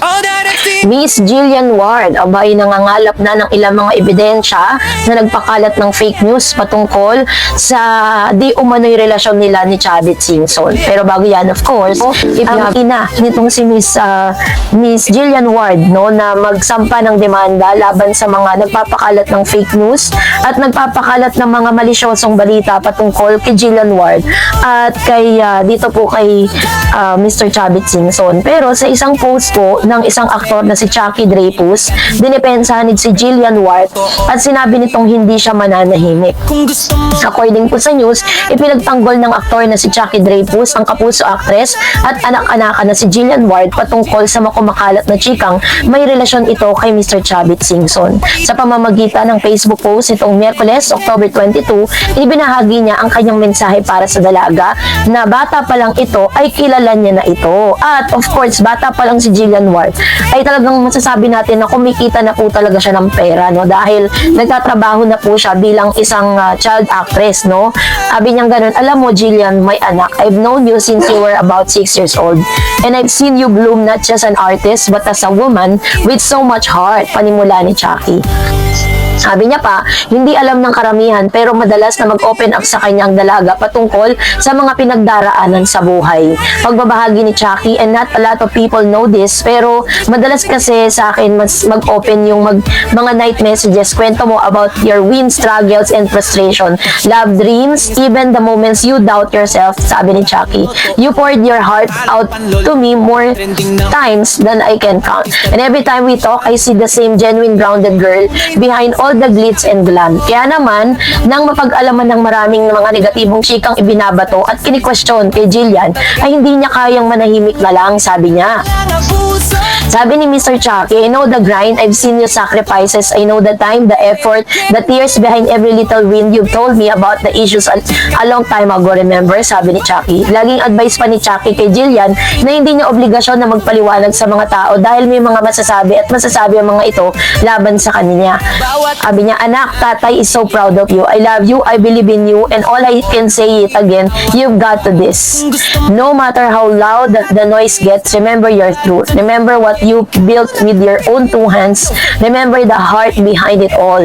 All that I see Miss Jillian Ward, abay nangangalap na ng ilang mga ebidensya na nagpakalat ng fake news patungkol sa di umano'y relasyon nila ni Chavit Singson. Pero bago yan, of course, if ang ina nitong si Miss, ah, Miss Jillian Ward no, na magsampa ng demanda laban sa mga nagpapakalat ng fake news at nagpapakalat ng mga malisyosong balita patungkol kay Jillian Ward at kay ah, dito po kay ah, Mr. Chavit Singson. Pero sa isang post po ng isang aktor na si Chucky Dreyfus, dinipensahan ni si Jillian Ward at sinabi nitong hindi siya mananahimik. According po sa news, ipinagtanggol ng aktor na si Chucky Dreyfus, ang kapuso actress at anak-anakan na si Jillian Ward patungkol sa makumakalat na chikang may relasyon ito kay Mr. Chavit Singson. Sa pamamagitan ng Facebook post itong Miyerkules, October 22, ibinahagi niya ang kanyang mensahe para sa dalaga na bata pa lang ito ay kilala niya na ito. At of course, bata pa lang si Jillian Ward ay talagang masasabi natin na kumikita na po talaga siya ng pera no dahil nagtatrabaho na po siya bilang isang ah, child actress no. Sabi niya ganun, alam mo Jillian, my anak, I've known you since you were about 6 years old and I've seen you bloom not just an artist but as a woman with so much heart. Panimula ni Chucky. Sabi niya pa, hindi alam ng karamihan pero madalas na mag-open up sa kanyang dalaga patungkol sa mga pinagdaraanan sa buhay. Pagbabahagi ni Chucky and not a lot of people know this pero madalas kasi sa akin mag-open yung mag, mga night messages, kwento mo about your wins, struggles, and frustration, love dreams, even the moments you doubt yourself, sabi ni Chucky. You poured your heart out to me more times than I can count. And every time we talk, I see the same genuine grounded girl behind all the glitz and glam. Kaya naman, nang mapag-alaman ng maraming mga negatibong chikang ibinabato at kini-question kay Jillian, ay hindi niya kayang manahimik na lang, sabi niya. Sabi ni Mr. Chucky, I know the grind, I've seen your sacrifices, I know the time, the effort, the tears behind every little win you've told me about the issues a, long time ago, remember? Sabi ni Chucky. Laging advice pa ni Chucky kay Jillian na hindi niya obligasyon na magpaliwanag sa mga tao dahil may mga masasabi at masasabi ang mga ito laban sa kanya. Sabi niya, anak, tatay is so proud of you. I love you, I believe in you, and all I can say it again, you've got to this. No matter how loud the, noise gets, remember your truth. Remember what you built with your own two hands. Remember the heart behind it all.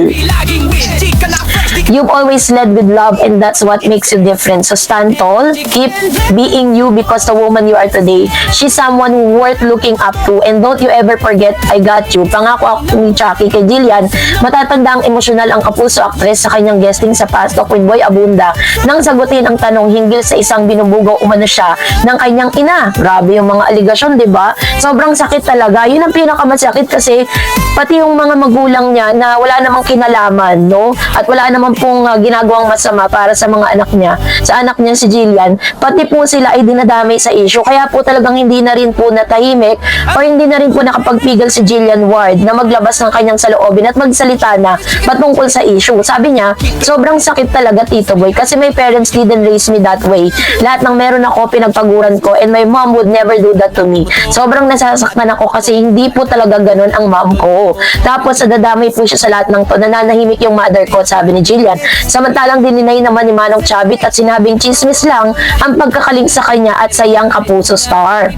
You've always led with love and that's what makes you different. So stand tall, keep being you because the woman you are today, she's someone worth looking up to and don't you ever forget, I got you. Pangako ako ni Chucky kay Jillian, matatanda ang emosyonal ang kapuso actress sa kanyang guesting sa Fast Talk with Boy Abunda nang sagutin ang tanong hinggil sa isang binubugaw umano siya ng kanyang ina. Grabe yung mga aligasyon, di ba? Sobrang sakit talaga. Yun ang pinakamasakit kasi pati yung mga magulang niya na wala namang kinalaman, no? At wala naman pong uh, ginagawang masama para sa mga anak niya, sa anak niya si Jillian, pati po sila ay dinadamay sa issue. Kaya po talagang hindi na rin po natahimik or hindi na rin po nakapagpigil si Jillian Ward na maglabas ng kanyang saloobin at magsalita na patungkol sa issue. Sabi niya, sobrang sakit talaga Tito Boy kasi my parents didn't raise me that way. Lahat ng meron ako pinagpaguran ko and my mom would never do that to me. Sobrang nasasaktan ako kasi hindi po talaga ganun ang mom ko. Tapos sa dadamay po siya sa lahat ng to, nananahimik yung mother ko, sabi ni Jillian. Samantalang dininay naman ni Manong Chavit at sinabing chismis lang ang pagkakaling sa kanya at sa young kapuso star.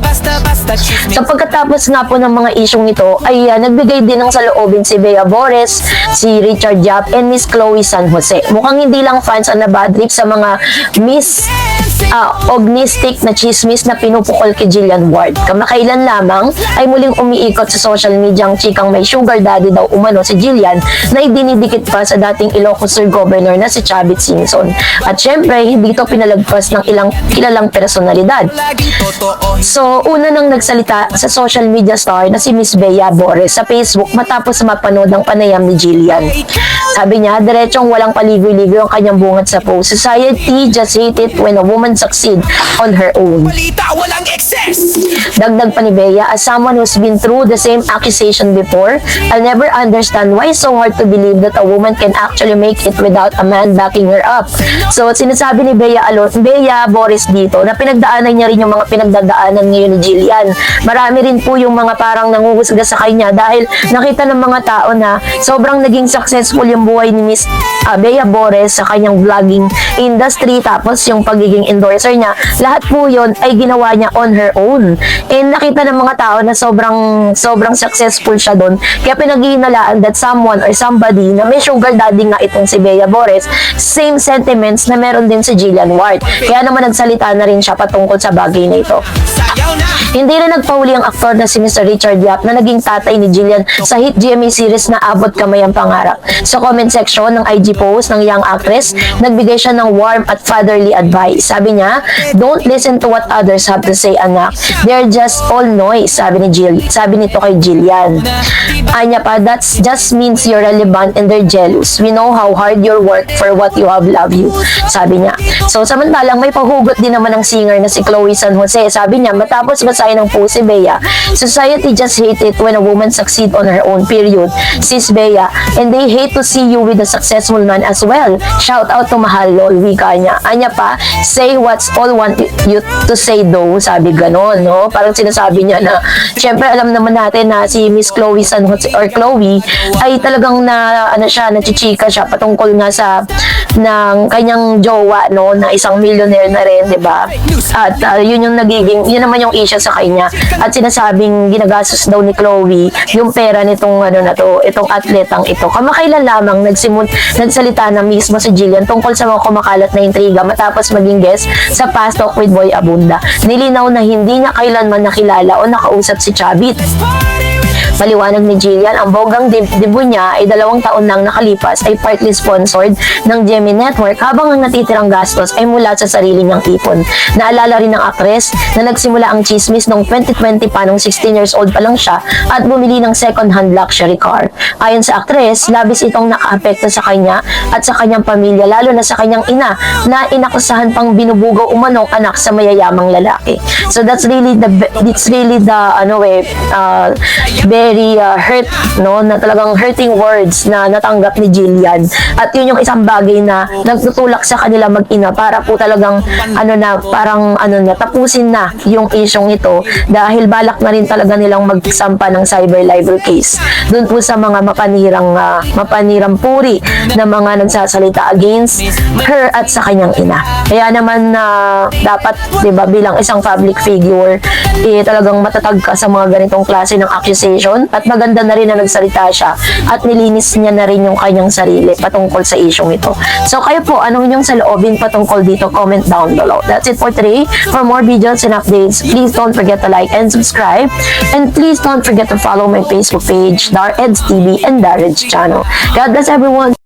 Sa pagkatapos nga po ng mga isyong ito, ay ah, nagbigay din ng saloobin si Bea Bores, si Richard Yap, and Miss Chloe San Jose. Mukhang hindi lang fans ang nabadrip sa mga Miss ah, ognistic na chismis na pinupukol kay Jillian Ward. Kamakailan lamang ay muling umiikot sa social media ang chikang may sugar daddy daw umano si Jillian na idinidikit pa sa dating Ilocos Sur Governor na si Chavit Singson. At syempre, hindi ito pinalagpas ng ilang kilalang personalidad. So, una nang nagsalita sa social media star na si Miss Bea Bores sa Facebook matapos mapanood ang panayam ni Jillian. Sabi niya, diretsong walang paligoy-ligoy ang kanyang bungad sa post. Society just hate it when a woman succeed on her own. balita walang excess Dagdag pa ni Bea, as someone who's been through the same accusation before, I'll never understand why it's so hard to believe that a woman can actually make it without a man backing her up. So, sinasabi ni Bea Alon, Bea Boris dito, na pinagdaanan niya rin yung mga pinagdadaanan ngayon ni Jillian. Marami rin po yung mga parang nanguhusga sa kanya dahil nakita ng mga tao na sobrang naging successful yung buhay ni Miss uh, Bea Bores sa kanyang vlogging industry tapos yung pagiging endorser niya, lahat po yun ay ginawa niya on her own. And nakita ng mga tao na sobrang sobrang successful siya doon. Kaya pinaghihinalaan that someone or somebody na may sugar daddy nga itong si Bea Bores, same sentiments na meron din si Jillian Ward. Kaya naman nagsalita na rin siya patungkol sa bagay na ito. Hindi rin nagpauli ang aktor na si Mr. Richard Yap na naging tatay ni Jillian sa hit GMA series na Abot Kamay ang Pangarap. Sa comment section ng IG post ng young actress, nagbigay siya ng warm at fatherly advice. Sabi niya, Don't listen to what others have to say, anak. They're just all noise, sabi ni Jill. Sabi nito kay Jillian. Anya pa, that just means you're relevant and they're jealous. We know how hard you work for what you have love you. Sabi niya. So, samantalang may pahugot din naman ng singer na si Chloe San Jose. Sabi niya, matapos basahin ng post si Bea, society just hate it when a woman succeed on her own period. Sis Bea, and they hate to see you with a successful man as well. Shout out to Mahal Lol, wika niya. Anya pa, say what's all want you to say though. Sabi ganon, no? Parang sinasabi niya na, syempre alam naman natin na si Miss Chloe San Jose, or Chloe, ay talagang na, ano siya, nachichika siya patungkol nga sa, ng kanyang jowa, no? Na isang millionaire na rin, di ba? At uh, yun yung nagiging, yun naman yung issue sa kanya. At sinasabing ginagastos daw ni Chloe yung pera nitong ano na to, itong atletang ito. Kamakailan lamang nagsimul, nagsalita na mismo si Jillian tungkol sa mga kumakalat na intriga matapos maging guest sa Fast Talk with Boy Abunda. Nilinaw na hindi niya kailanman nakilala o nakausap si Chavit. Maliwanag ni Jillian, ang bogang deb- debut niya ay dalawang taon nang nakalipas ay partly sponsored ng Gemini Network habang ang natitirang gastos ay mula sa sarili niyang ipon. Naalala rin ng aktres na nagsimula ang chismis noong 2020 pa nung 16 years old pa lang siya at bumili ng second-hand luxury car. Ayon sa aktres, labis itong nakaapekto sa kanya at sa kanyang pamilya lalo na sa kanyang ina na inakusahan pang binubugaw umanong anak sa mayayamang lalaki. So that's really the it's really the ano eh uh, very uh, hurt no? Na talagang hurting words na natanggap ni Jillian. At yun yung isang bagay na nagtutulak sa kanila mag-ina para po talagang ano na parang ano na tapusin na yung isyong ito dahil balak na rin talaga nilang magsampa ng cyber libel case. Doon po sa mga mapanirang uh, mapanirang puri na mga nagsasalita against her at sa kanyang ina. Kaya naman na dapat 'di ba bilang isang public figure eh talagang matatag ka sa mga ganitong klase ng accusation at maganda na rin na nagsalita siya at nilinis niya na rin yung kanyang sarili patungkol sa isyong ito. So kayo po, anong inyong saloobin patungkol dito? Comment down below. That's it for today. For more videos and updates, please don't forget to like and subscribe. And please don't forget to follow my Facebook page, Dar Eds TV and Darage channel. God bless everyone.